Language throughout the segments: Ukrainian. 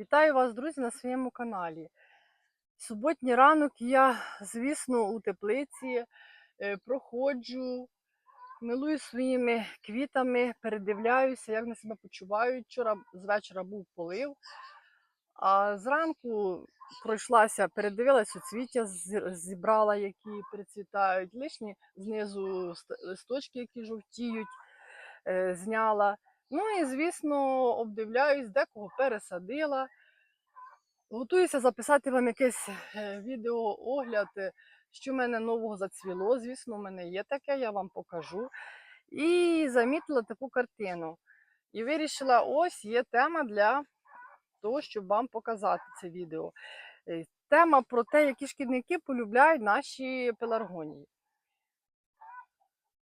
Вітаю вас, друзі, на своєму каналі. Суботній ранок я, звісно, у теплиці е, проходжу, милую своїми квітами, передивляюся, як вони себе почувають. Вчора з вечора був полив, а зранку пройшлася, передивилася цвіття, зібрала, які перецвітають, лишні знизу листочки, які жовтіють, е, зняла. Ну і, звісно, обдивляюсь, декого пересадила. Готуюся записати вам якесь е, відеоогляд, е, що в мене нового зацвіло. Звісно, в мене є таке, я вам покажу. І замітила таку картину. І вирішила, ось є тема для того, щоб вам показати це відео. Е, Тема про те, які шкідники полюбляють наші пеларгонії.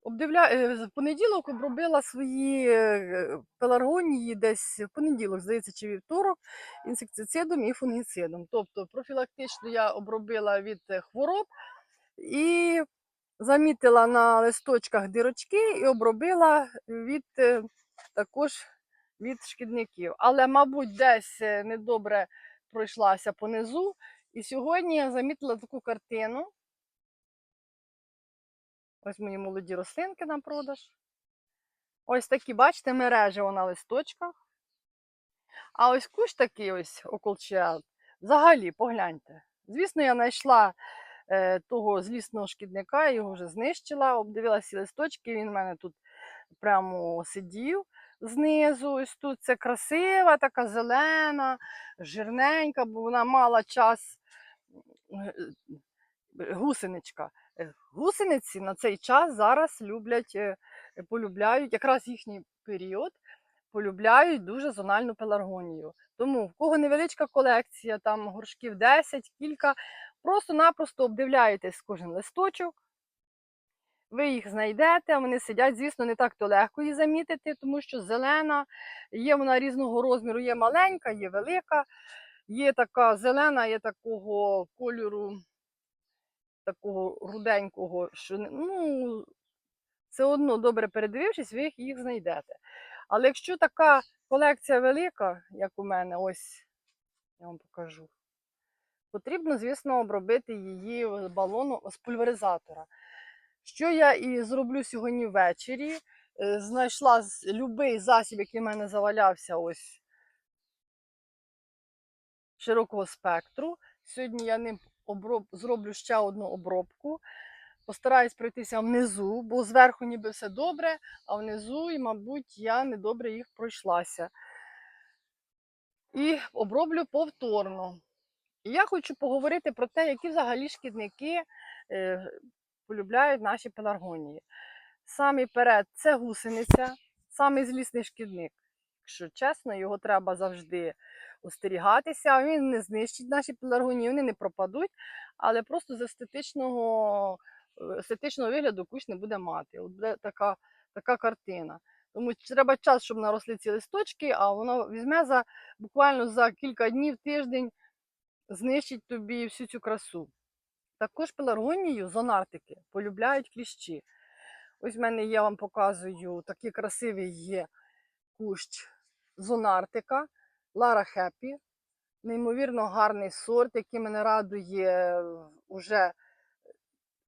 Обдивля... е, В понеділок обробила свої е, пеларгонії десь в понеділок, здається, чи вівторок, інсектицидом і фунгіцидом. Тобто профілактично я обробила від е, хвороб і замітила на листочках дирочки і обробила від також від шкідників. Але, мабуть, десь недобре пройшлася понизу. І сьогодні я замітила таку картину. Ось мої молоді рослинки на продаж. Ось такі, бачите, мережі на листочках. А ось кущ такий ось околче. Взагалі, погляньте. Звісно, я знайшла е, того злісного шкідника, його вже знищила, обдивилася ці листочки, він в мене тут прямо сидів знизу. Ось тут це красива, така зелена, жирненька, бо вона мала час е, гусеничка. Е, Гусениці на цей час зараз люблять, е, полюбляють, якраз їхній період, полюбляють дуже зональну пеларгонію. Тому в кого невеличка колекція, там горшків 10, кілька, просто-напросто обдивляєтесь кожен листочок. Ви їх знайдете, вони сидять, звісно, не так то легко її замітити, тому що зелена, є вона різного розміру, є маленька, є велика, є така зелена, є такого кольору такого руденького, що ну, все одно добре передивившись, ви їх- знайдете. Але якщо така колекція велика, як у мене, ось я вам покажу, потрібно, звісно, обробити її балону з пульверизатора. Що я і зроблю сьогодні ввечері. Е, Знайшла любий засіб, який в мене завалявся, ось широкого спектру. Сьогодні я ним оброб... зроблю ще одну обробку. Постараюсь пройтися внизу, бо зверху ніби все добре, а внизу, і, мабуть, я недобре їх пройшлася. І оброблю повторно. І я хочу поговорити про те, які взагалі шкідники е, полюбляють наші пеларгонії. Самий перед це гусениця, самий злісний шкідник. Якщо чесно, його треба завжди остерігатися. Він не знищить наші пеларгонії, вони не пропадуть, але просто з естетичного, е, естетичного вигляду кущ не буде мати. От буде така, така картина. Тому треба час, щоб наросли ці листочки, а воно візьме за буквально за кілька днів, тиждень, знищить тобі всю цю красу. Також пеларгонію зонартики полюбляють кліщі. Ось в мене я вам показую такий красивий є кущ зонартика Лара Хеппі. Неймовірно гарний сорт, який мене радує уже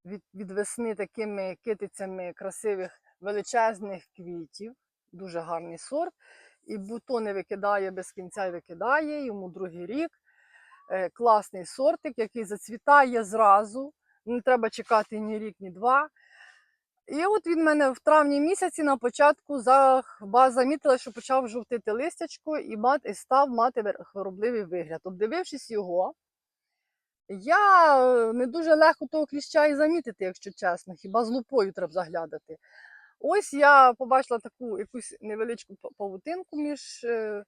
від, від весни такими китицями красивих величезних квітів. Дуже гарний сорт. І бутони викидає без кінця і викидає, йому другий рік. Е, Класний сортик, який зацвітає зразу. Не треба чекати ні рік, ні два. І от він мене в травні місяці на початку замітила, що почав жовтити листячко і, став мати хворобливий вигляд. Обдивившись його, я е, не дуже легко того кліща і замітити, якщо чесно, хіба з лупою треба заглядати. Ось я побачила таку якусь невеличку павутинку між, е,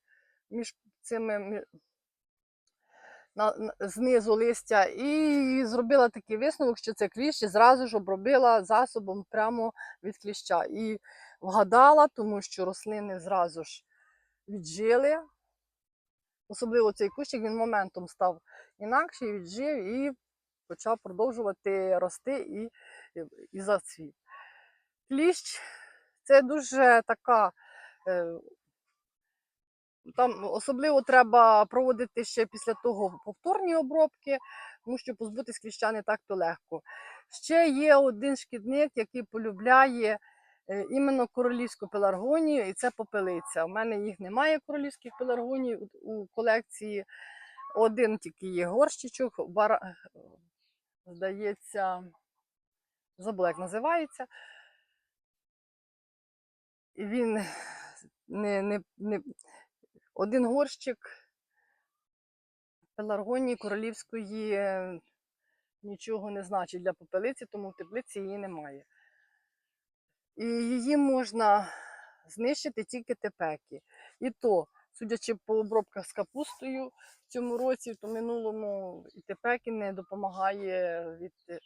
між цими на, знизу листя і зробила такий висновок, що це кліщ, і зразу ж обробила засобом прямо від кліща. І вгадала, тому що рослини зразу ж віджили. Особливо цей кущик він моментом став інакший, віджив і почав продовжувати рости і, і, і зацвіт. Кліщ це дуже така е, Там особливо треба проводити ще після того повторні обробки, тому що позбутись кліща не так то легко. Ще є один шкідник, який полюбляє е, іменно королівську пеларгонію, і це попелиця. У мене їх немає королівських пеларгоній у- колекції. Один тільки є горщичок, вара... здається, забула, як називається. Він не, не, не... один горщик пеларгонії королівської е, нічого не значить для попелиці, тому в теплиці її немає. І її можна знищити тільки тепеки. І то, судячи по обробках з капустою в цьому році, то минулому і тепеки не допомагає від, е,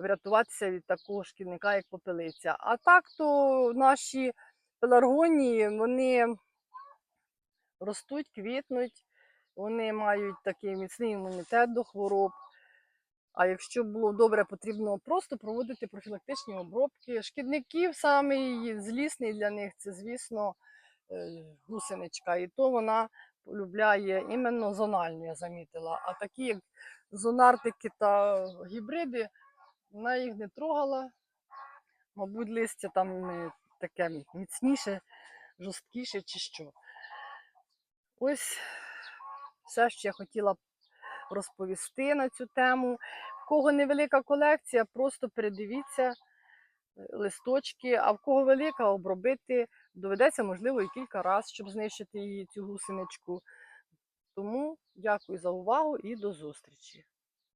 врятуватися від такого шкідника, як попелиця. А так то наші пеларгонії, вони ростуть, квітнуть, вони мають такий міцний імунітет до хвороб. А якщо було добре, потрібно просто проводити профілактичні обробки. Шкідників самий злісний для них це, звісно, е, гусеничка. І то вона полюбляє іменно зональну, я замітила. А такі, як зонартики та гібриди, вона їх не трогала. Мабуть, листя там е, таке міцніше, жорсткіше чи що. Ось все, що я хотіла розповісти на цю тему. В кого невелика колекція, просто передивіться е, листочки, а в кого велика, обробити доведеться, можливо, і кілька разів, щоб знищити її цю гусеничку. Тому дякую за увагу і до зустрічі.